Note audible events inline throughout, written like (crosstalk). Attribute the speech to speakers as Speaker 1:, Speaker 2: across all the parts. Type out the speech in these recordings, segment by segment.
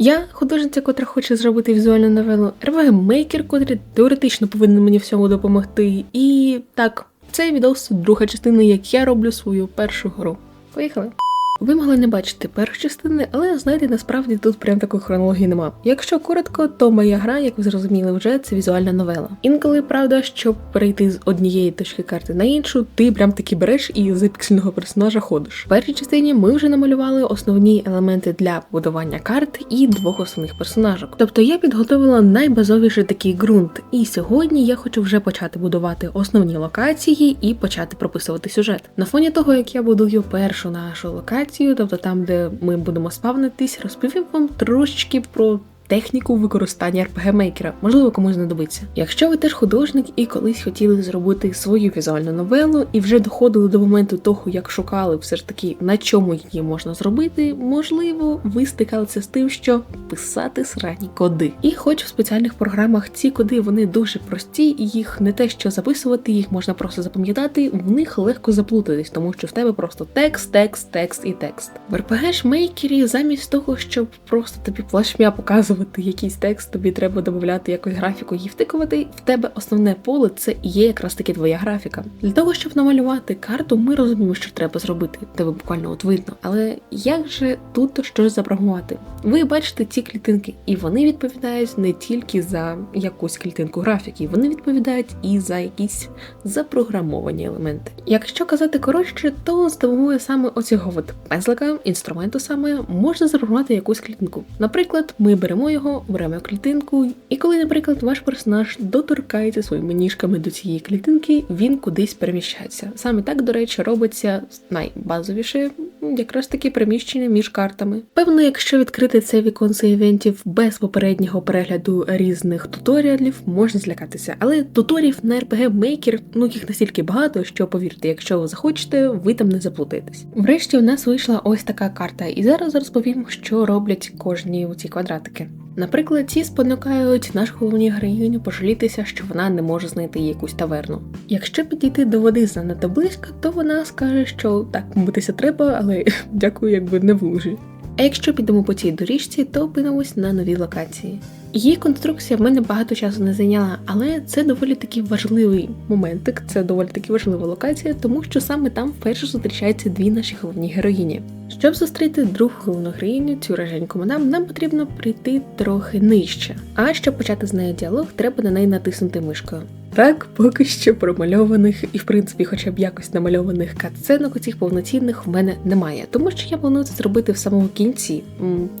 Speaker 1: Я художниця, котра хоче зробити візуальну новелу, РВГ-мейкер, котрий теоретично повинен мені всьому допомогти. І так, це відос друга частина, як я роблю свою першу гру. Поїхали. Ви могли не бачити першої частини, але знаєте, насправді тут прям такої хронології нема. Якщо коротко, то моя гра, як ви зрозуміли, вже це візуальна новела. Інколи, правда, щоб перейти з однієї точки карти на іншу, ти прям таки береш і за піксельного персонажа ходиш. В першій частині ми вже намалювали основні елементи для будування карт і двох основних персонажок. Тобто я підготовила найбазовіший такий ґрунт, і сьогодні я хочу вже почати будувати основні локації і почати прописувати сюжет. На фоні того, як я будую першу нашу локацію, тобто там, де ми будемо спавнитись, розповім вам трошечки про. Техніку використання rpg мейкера можливо комусь знадобиться. Якщо ви теж художник і колись хотіли зробити свою візуальну новелу і вже доходили до моменту того, як шукали все ж таки на чому її можна зробити, можливо, ви стикалися з тим, що писати срані коди. І хоч в спеціальних програмах ці коди вони дуже прості, їх не те, що записувати, їх можна просто запам'ятати, в них легко заплутатись, тому що в тебе просто текст, текст, текст і текст. В rpg мейкері замість того, щоб просто тобі плашмя показувати якийсь текст, тобі треба додати якусь графіку і втикувати. В тебе основне поле це є якраз таки твоя графіка. Для того, щоб намалювати карту, ми розуміємо, що треба зробити. Тебе буквально от видно. Але як же тут щось запрограмувати? Ви бачите ці клітинки, і вони відповідають не тільки за якусь клітинку графіки, вони відповідають і за якісь запрограмовані елементи. Якщо казати коротше, то з допомогою саме оцього от пензлика, інструменту саме можна запрограмувати якусь клітинку. Наприклад, ми беремо його, беремо клітинку, і коли, наприклад, ваш персонаж доторкається своїми ніжками до цієї клітинки, він кудись переміщається. Саме так, до речі, робиться найбазовіше, якраз таки приміщення між картами. Певно, якщо відкрити це віконце івентів без попереднього перегляду різних туторіалів, можна злякатися. Але туторів на RPG Maker, ну їх настільки багато, що повірте, якщо ви захочете, ви там не заплутаєтесь. Врешті у нас вийшла ось така карта, і зараз розповім, що роблять кожні у ці квадратики. Наприклад, ці спонукають нашу головну героїню пожалітися, що вона не може знайти якусь таверну. Якщо підійти до води занадто близько, то вона скаже, що так митися треба, але (laughs) дякую, якби не в лужі. А якщо підемо по цій доріжці, то опинимось на новій локації. Її конструкція в мене багато часу не зайняла, але це доволі таки важливий моментик, це доволі таки важлива локація, тому що саме там вперше зустрічаються дві наші головні героїні. Щоб зустріти другу головну героїню, цю реженьку мадам, нам потрібно прийти трохи нижче. А щоб почати з нею діалог, треба на неї натиснути мишкою. Так, поки що промальованих і, в принципі, хоча б якось намальованих катсценок у цих повноцінних в мене немає, тому що я планую це зробити в самому кінці.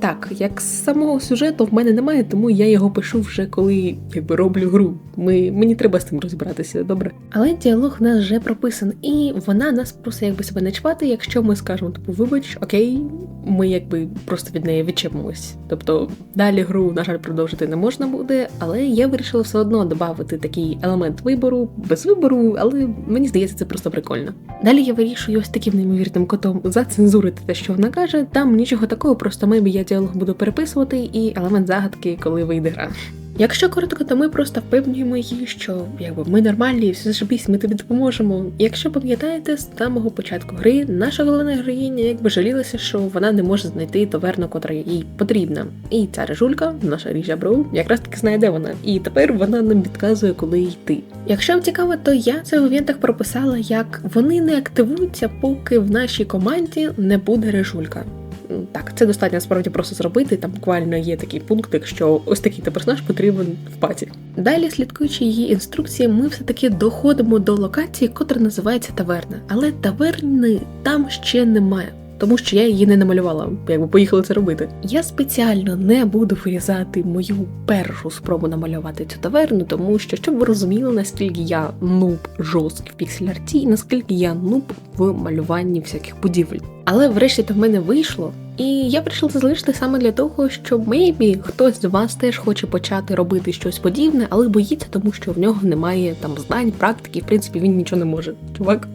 Speaker 1: Так, як з самого сюжету в мене немає, тому я його пишу вже коли якби роблю гру. Ми, мені треба з цим розібратися, добре. Але діалог в нас вже прописан, і вона нас просто якби себе не чвати, якщо ми скажемо, типу, вибач, окей, ми якби просто від неї відчепимось. Тобто далі гру, на жаль, продовжити не можна буде, але я вирішила все одно додати такий елемент вибору, без вибору, але мені здається, це просто прикольно. Далі я вирішую ось таким неймовірним котом зацензурити те, що вона каже. Там нічого такого, просто мебі я діалог буду переписувати, і елемент загадки, коли вийде гра. Якщо коротко, то ми просто впевнюємо її, що якби ми нормальні, все зашибісь, ми тобі допоможемо. Якщо пам'ятаєте, з самого початку гри наша головна героїня якби жалілася, що вона не може знайти таверну, котра їй потрібна. І ця режулька, наша ріжа бро, якраз таки знає, де вона. І тепер вона нам підказує, коли йти. Якщо вам цікаво, то я це в івентах прописала, як вони не активуються, поки в нашій команді не буде режулька. Так, це достатньо справді просто зробити. Там буквально є такий пунктик, що ось такий то персонаж потрібен в паті. Далі, слідкуючи її інструкції, ми все-таки доходимо до локації, котра називається таверна. Але таверни там ще немає. Тому що я її не намалювала, якби поїхали це робити. Я спеціально не буду вирізати мою першу спробу намалювати цю таверну, тому що щоб ви розуміли, наскільки я нуб жорсткий в піксель-арті, і наскільки я нуб в малюванні всяких будівель. Але врешті то в мене вийшло. І я прийшла це залишити саме для того, щоб мейбі хтось з вас теж хоче почати робити щось подібне, але боїться, тому що в нього немає там знань, практики, в принципі, він нічого не може. Чувак,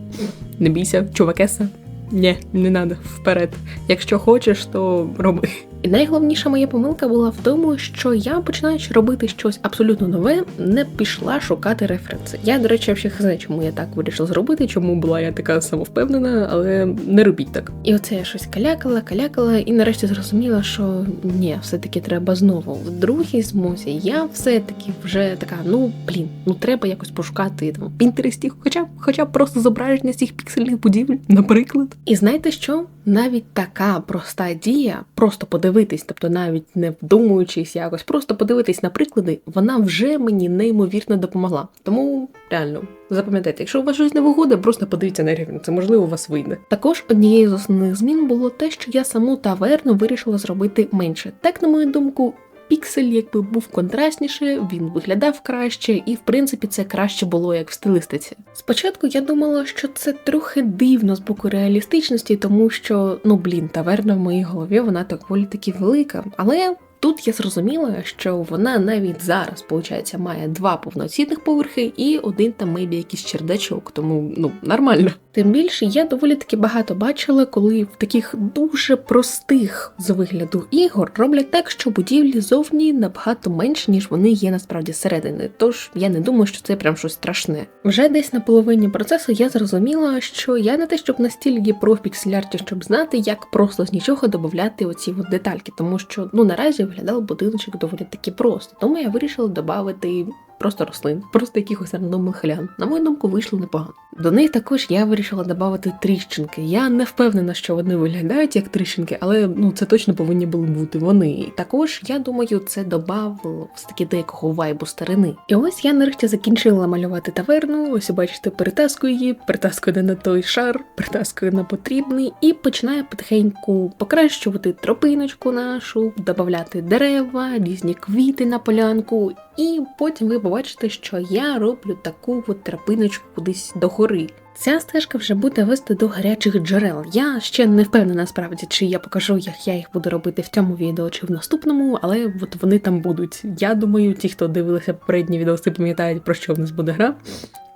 Speaker 1: не бійся, чувакеса. Ні, не треба, вперед. Якщо хочеш, то роби. І найголовніша моя помилка була в тому, що я починаючи робити щось абсолютно нове, не пішла шукати референси. Я, до речі, взагалі знаю, чому я так вирішила зробити, чому була я така самовпевнена, але не робіть так. І оце я щось калякала, калякала, і нарешті зрозуміла, що ні, все-таки треба знову. В другій змозі я все-таки вже така, ну блін, ну треба якось пошукати там Пінтересті, хоча б хоча б просто зображення цих піксельних будівель, наприклад. І знаєте що? Навіть така проста дія, просто подивитись, тобто навіть не вдумуючись якось, просто подивитись на приклади, вона вже мені неймовірно допомогла. Тому реально запам'ятайте, якщо у вас щось не виходить, просто подивіться на рівень, це можливо у вас вийде. Також однією з основних змін було те, що я саму таверну вирішила зробити менше. Так, на мою думку, піксель якби був контрастніше, він виглядав краще, і в принципі це краще було як в стилистиці. Спочатку я думала, що це трохи дивно з боку реалістичності, тому що ну блін, таверна в моїй голові вона доволі таки велика, але. Тут я зрозуміла, що вона навіть зараз, виходить, має два повноцінних поверхи і один там мейбі якийсь чердачок, тому ну нормально. Тим більше я доволі таки багато бачила, коли в таких дуже простих з вигляду ігор роблять так, що будівлі зовні набагато менше, ніж вони є насправді зсередини. Тож я не думаю, що це прям щось страшне. Вже десь на половині процесу я зрозуміла, що я не те, щоб настільки про пікселярті, щоб знати, як просто з нічого додати оці от детальки, тому що ну наразі виглядав будиночок доволі таки просто. Тому я вирішила додати просто рослин, просто якихось рандомних глян. На мою думку, вийшло непогано. До них також я вирішила додати тріщинки. Я не впевнена, що вони виглядають як тріщинки, але ну це точно повинні були бути вони. І також я думаю, це додавало все таки деякого вайбу старини. І ось я нарешті закінчила малювати таверну. Ось бачите, перетаскую її, перетаскую на той шар, перетаскую на потрібний, і починаю потихеньку покращувати тропиночку нашу, додати дерева, різні квіти на полянку. І потім ви побачите, що я роблю таку от тропиночку кудись до гори. Ця стежка вже буде вести до гарячих джерел. Я ще не впевнена справді, чи я покажу, як я їх буду робити в цьому відео чи в наступному, але от вони там будуть. Я думаю, ті, хто дивилися попередні відео, пам'ятають, про що в нас буде гра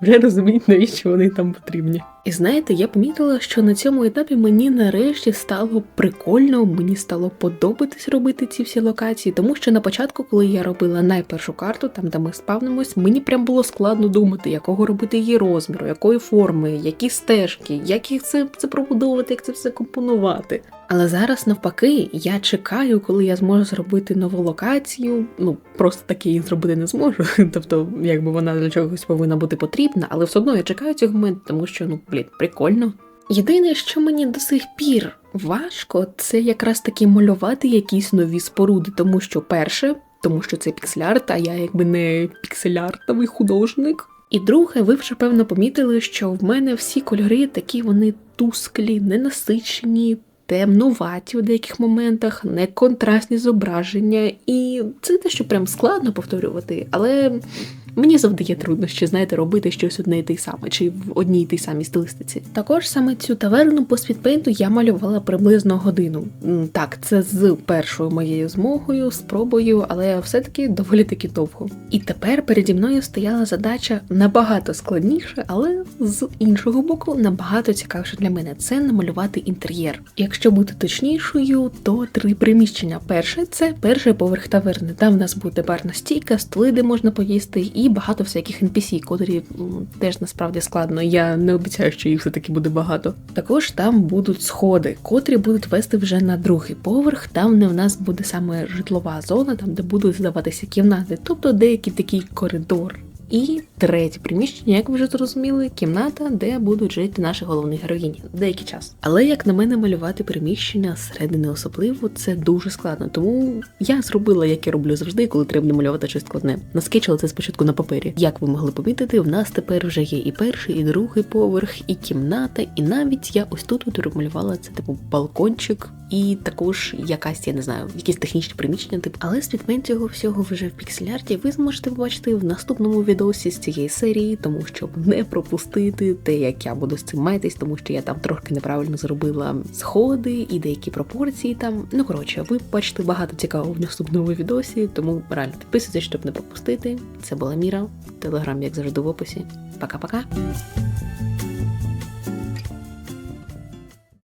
Speaker 1: вже розуміють, навіщо вони там потрібні. І знаєте, я помітила, що на цьому етапі мені нарешті стало прикольно, мені стало подобатись робити ці всі локації, тому що на початку, коли я робила найпершу карту, там де ми спавнимось, мені прям було складно думати, якого робити її розміру, якої форми, які стежки, як їх це, це пробудовувати, як це все компонувати. Але зараз, навпаки, я чекаю, коли я зможу зробити нову локацію. Ну просто таки її зробити не зможу. (laughs) Тобто, якби вона для чогось повинна бути потрібна, але все одно я чекаю цього моменту, тому що ну блін, прикольно. Єдине, що мені до сих пір важко, це якраз таки малювати якісь нові споруди, тому що перше, тому що це пікселярт, а я якби не пікселяртовий художник. І друге, ви вже певно помітили, що в мене всі кольори такі вони тусклі, ненасичені, темнуваті у деяких моментах, неконтрастні зображення, і це те, що прям складно повторювати, але Мені завдає труднощі, знаєте, робити щось одне і те саме, чи в одній і тій самій стилистиці. Також саме цю таверну по спідпейнту я малювала приблизно годину. Так, це з першою моєю змогою, спробою, але все-таки доволі таки довго. І тепер переді мною стояла задача набагато складніша, але з іншого боку, набагато цікавіше для мене це намалювати інтер'єр. Якщо бути точнішою, то три приміщення. Перше це перший поверх таверни. Там в нас буде барна стійка, столи, де можна поїсти. і багато всяких NPC, котрі теж насправді складно. Я не обіцяю, що їх все таки буде багато. Також там будуть сходи, котрі будуть вести вже на другий поверх, там де в нас буде саме житлова зона, там де будуть здаватися кімнати, тобто деякий такий коридор. І третє приміщення, як ви вже зрозуміли, кімната, де будуть жити наші головні героїні деякий час. Але як на мене малювати приміщення зсередини особливо, це дуже складно. Тому я зробила, як я роблю завжди, коли треба малювати щось складне. Наскетчила це спочатку на папері. Як ви могли помітити, в нас тепер вже є і перший, і другий поверх, і кімната, і навіть я ось тут малювала це типу балкончик. І також якась, я не знаю, якісь технічні приміщення, типу. Але спідмен цього всього вже в пікселярті ви зможете побачити в наступному відосі з цієї серії, тому щоб не пропустити те, як я буду з цим майтись, тому що я там трохи неправильно зробила сходи і деякі пропорції там. Ну коротше, ви бачите багато цікавого в наступному відосі, тому реально підписуйтесь, щоб не пропустити. Це була Міра, телеграм, як завжди в описі. Пока-пока.